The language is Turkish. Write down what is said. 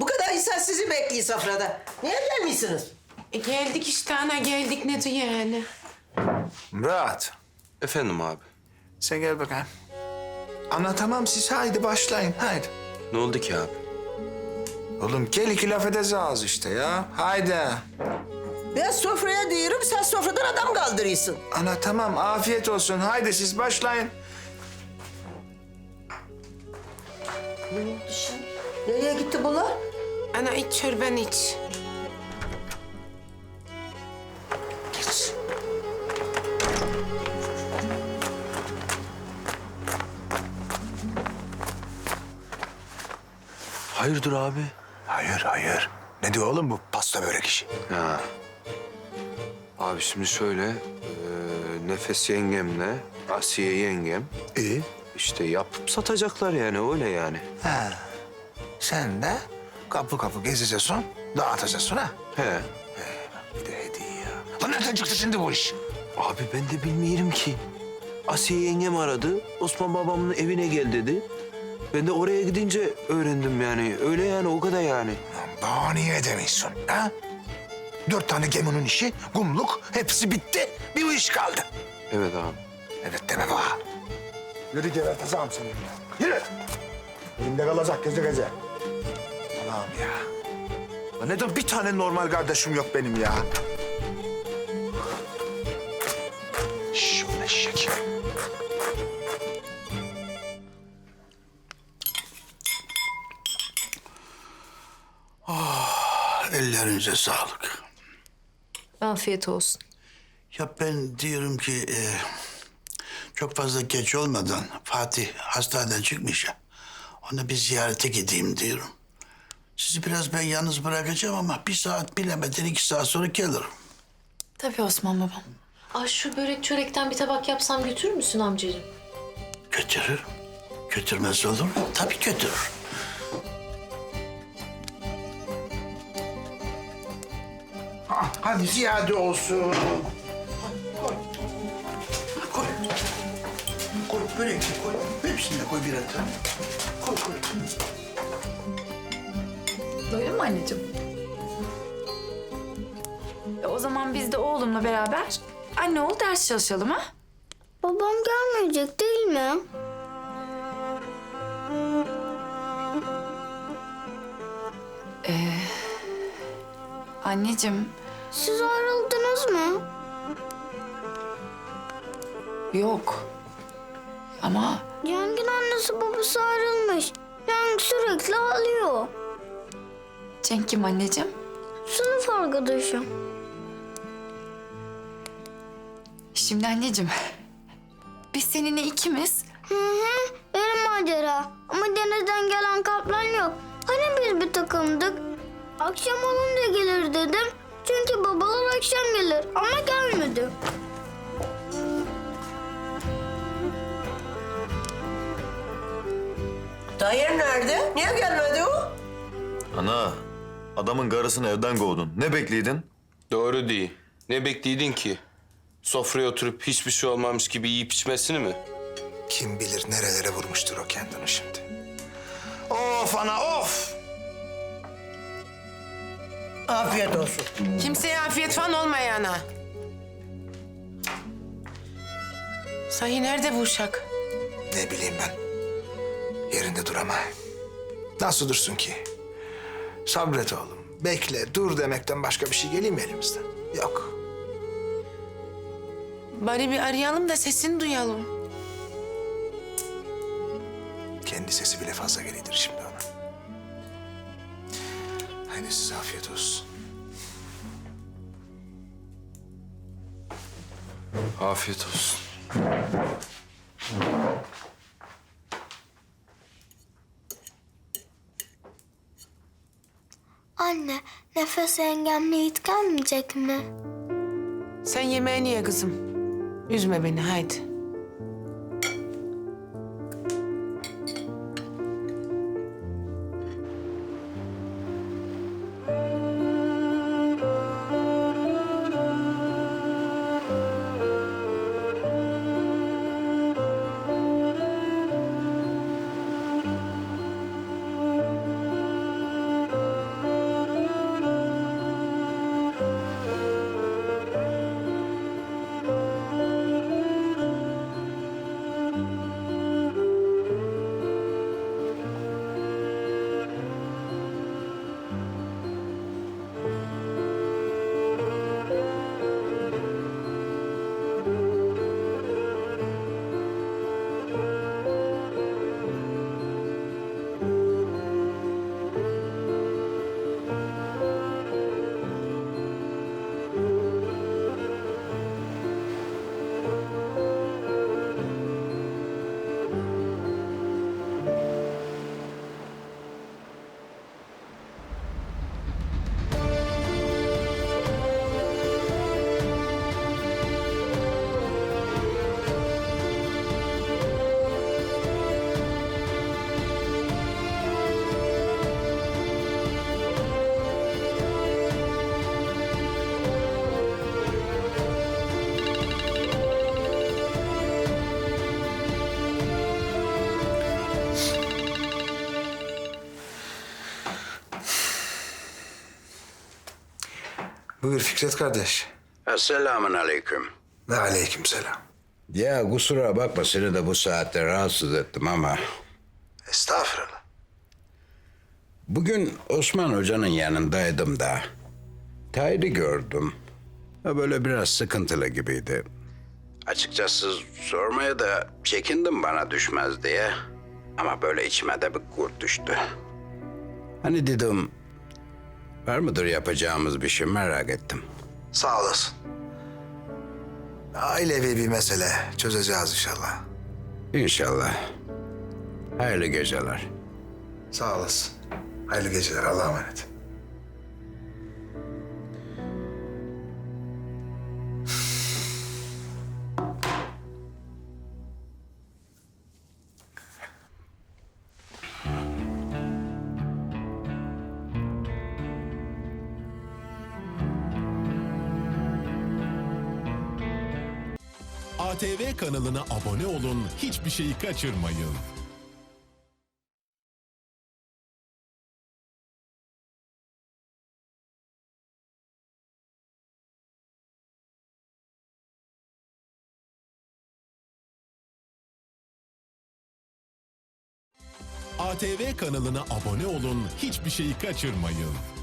Bu kadar insan sizi bekliyor sofrada. Niye gelmiyorsunuz? E, geldik işte ana geldik ne diyor yani. Murat, Efendim abi. sen gel bakayım. Anlatamam siz haydi başlayın haydi. Ne oldu ki abi? Oğlum gel iki laf edeceğiz işte ya. Haydi. Ben sofraya diyorum, sen sofradan adam kaldırıyorsun. Ana tamam afiyet olsun. Haydi siz başlayın. Nereye gitti bunlar? Ana iç çorbanı iç. Geç. Hayırdır abi? Hayır hayır. Ne diyor oğlum bu pasta börek işi? Ha. Abi şimdi şöyle, e, Nefes yengemle Asiye yengem İyi. işte yapıp satacaklar yani öyle yani. Ha. Sen de kapı kapı gezeceksin, dağıtacaksın ha. He. Bir de hediye ya. Lan nereden çıktı şimdi bu iş? Abi ben de bilmiyorum ki. Asiye yengem aradı. Osman babamın evine gel dedi. Ben de oraya gidince öğrendim yani. Öyle yani o kadar yani. Lan Daha niye edemiyorsun ha? Dört tane geminin işi, kumluk, hepsi bitti. Bir bu iş kaldı. Evet abi. Evet deme bana. Yürü geberteceğim seni. Yürü. Elimde kalacak gece gece. Allah'ım ya. Lan neden bir tane normal kardeşim yok benim ya? Şş, ulan eşek. Ellerinize sağlık. Afiyet olsun. Ya ben diyorum ki e, çok fazla geç olmadan Fatih hastaneden çıkmış ya. Ona bir ziyarete gideyim diyorum. Sizi biraz ben yalnız bırakacağım ama bir saat bilemeden iki saat sonra gelirim. Tabii Osman babam. Ay şu börek çörekten bir tabak yapsam götürür müsün amcacığım? Götürür. Götürmez olur mu? Tabii götürür. Ah, hadi ziyade olsun. Koy. Koy börek de koy. Hepsini de koy birer tane. Koy koy. Böyle mi anneciğim? E, o zaman biz de oğlumla beraber anne oğul ders çalışalım ha? Babam gelmeyecek değil mi? Anneciğim Siz ayrıldınız mı? yok. Ama Cengin annesi babası ayrılmış. Cenk sürekli ağlıyor. Cenk kim anneciğim? Sınıf arkadaşım. Şimdi anneciğim biz seninle ikimiz Hı hı, benim macera. Ama denizden gelen kaplan yok. Hani biz bir takımdık? Akşam olunca gelir dedim. Çünkü babalar akşam gelir ama gelmedi. Tahir nerede? Niye gelmedi o? Ana, adamın karısını evden kovdun. Ne bekliydin? Doğru değil. Ne bekliydin ki? Sofraya oturup hiçbir şey olmamış gibi yiyip içmesini mi? Kim bilir nerelere vurmuştur o kendini şimdi. Of ana of! Afiyet olsun. Kimseye afiyet falan olmayana. Sahi nerede bu uşak? Ne bileyim ben. Yerinde duramay. Nasıl dursun ki? Sabret oğlum. Bekle, dur demekten başka bir şey gelir mi elimizden? Yok. Bari bir arayalım da sesini duyalım. Kendi sesi bile fazla gelidir şimdi ona. Haydi size afiyet olsun. Afiyet olsun. Anne, nefes yengemle Yiğit gelmeyecek mi? Sen yemeğini ye kızım. Üzme beni haydi. Buyur Fikret kardeş. Esselamun aleyküm. Ve aleyküm selam. Ya kusura bakma seni de bu saatte rahatsız ettim ama... Estağfurullah. Bugün Osman Hoca'nın yanındaydım da... Tahir'i gördüm. Ha, Böyle biraz sıkıntılı gibiydi. Açıkçası sormaya da çekindim bana düşmez diye. Ama böyle içime de bir kurt düştü. Hani dedim... Var mıdır yapacağımız bir şey merak ettim. Sağ olasın. Ailevi bir mesele. Çözeceğiz inşallah. İnşallah. Hayırlı geceler. Sağ olasın. Hayırlı geceler. Allah'a emanet. ATV kanalına abone olun, hiçbir şeyi kaçırmayın. ATV kanalına abone olun, hiçbir şeyi kaçırmayın.